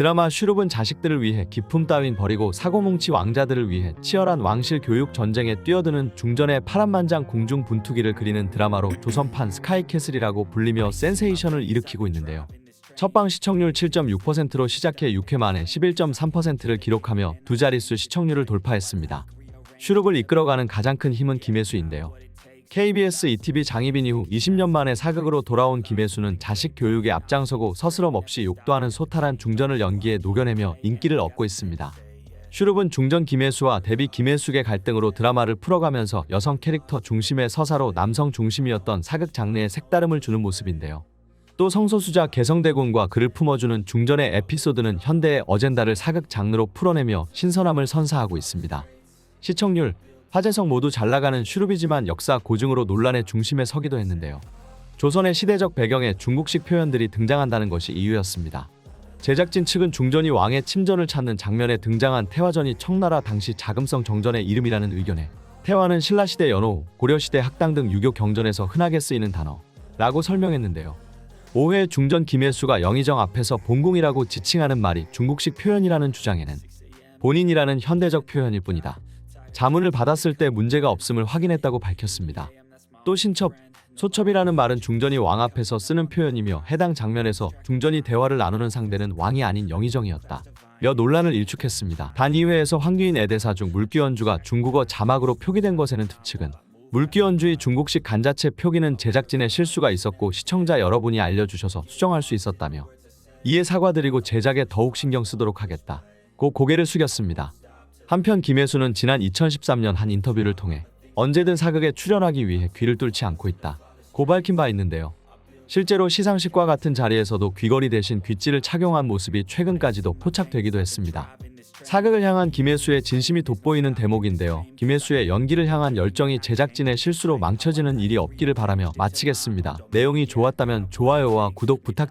드라마 슈룹은 자식들을 위해 기품 따윈 버리고 사고뭉치 왕자들을 위해 치열한 왕실 교육 전쟁에 뛰어드는 중전의 파란만장 공중 분투기를 그리는 드라마로 조선판 스카이캐슬이라고 불리며 센세이션을 일으키고 있는데요. 첫방 시청률 7.6%로 시작해 6회 만에 11.3%를 기록하며 두 자릿수 시청률을 돌파했습니다. 슈룹을 이끌어가는 가장 큰 힘은 김혜수인데요. KBS ETV 장입인 이후 20년 만에 사극으로 돌아온 김혜수는 자식 교육에 앞장서고 서스럼 없이 욕도 하는 소탈한 중전을 연기에 녹여내며 인기를 얻고 있습니다. 슈룹은 중전 김혜수와 데뷔 김혜숙의 갈등으로 드라마를 풀어가면서 여성 캐릭터 중심의 서사로 남성 중심이었던 사극 장르에 색다름을 주는 모습인데요. 또 성소수자 개성대군과 그를 품어주는 중전의 에피소드는 현대의 어젠다를 사극 장르로 풀어내며 신선함을 선사하고 있습니다. 시청률, 화제성 모두 잘 나가는 슈룹이지만 역사 고증으로 논란의 중심에 서기도 했는데요. 조선의 시대적 배경에 중국식 표현들이 등장한다는 것이 이유였습니다. 제작진 측은 중전이 왕의 침전을 찾는 장면에 등장한 태화전이 청나라 당시 자금성 정전의 이름이라는 의견에 태화는 신라시대 연호, 고려시대 학당 등 유교 경전에서 흔하게 쓰이는 단어라고 설명했는데요. 5회 중전 김혜수가 영의정 앞에서 본궁이라고 지칭하는 말이 중국식 표현이라는 주장에는 본인이라는 현대적 표현일 뿐이다. 자문을 받았을 때 문제가 없음을 확인했다고 밝혔습니다. 또 신첩, 소첩이라는 말은 중전이 왕 앞에서 쓰는 표현이며 해당 장면에서 중전이 대화를 나누는 상대는 왕이 아닌 영의정이었다. 며 논란을 일축했습니다. 단 2회에서 황규인 애대사 중 물귀연주가 중국어 자막으로 표기된 것에는 특측은 물귀연주의 중국식 간자체 표기는 제작진의 실수가 있었고 시청자 여러분이 알려주셔서 수정할 수 있었다며 이에 사과드리고 제작에 더욱 신경 쓰도록 하겠다. 고 고개를 숙였습니다. 한편 김혜수는 지난 2013년 한 인터뷰를 통해 언제든 사극에 출연하기 위해 귀를 뚫지 않고 있다. 고 밝힌 바 있는데요. 실제로 시상식과 같은 자리에서도 귀걸이 대신 귀찌를 착용한 모습이 최근까지도 포착되기도 했습니다. 사극을 향한 김혜수의 진심이 돋보이는 대목인데요. 김혜수의 연기를 향한 열정이 제작진의 실수로 망쳐지는 일이 없기를 바라며 마치겠습니다. 내용이 좋았다면 좋아요와 구독 부탁드립니다.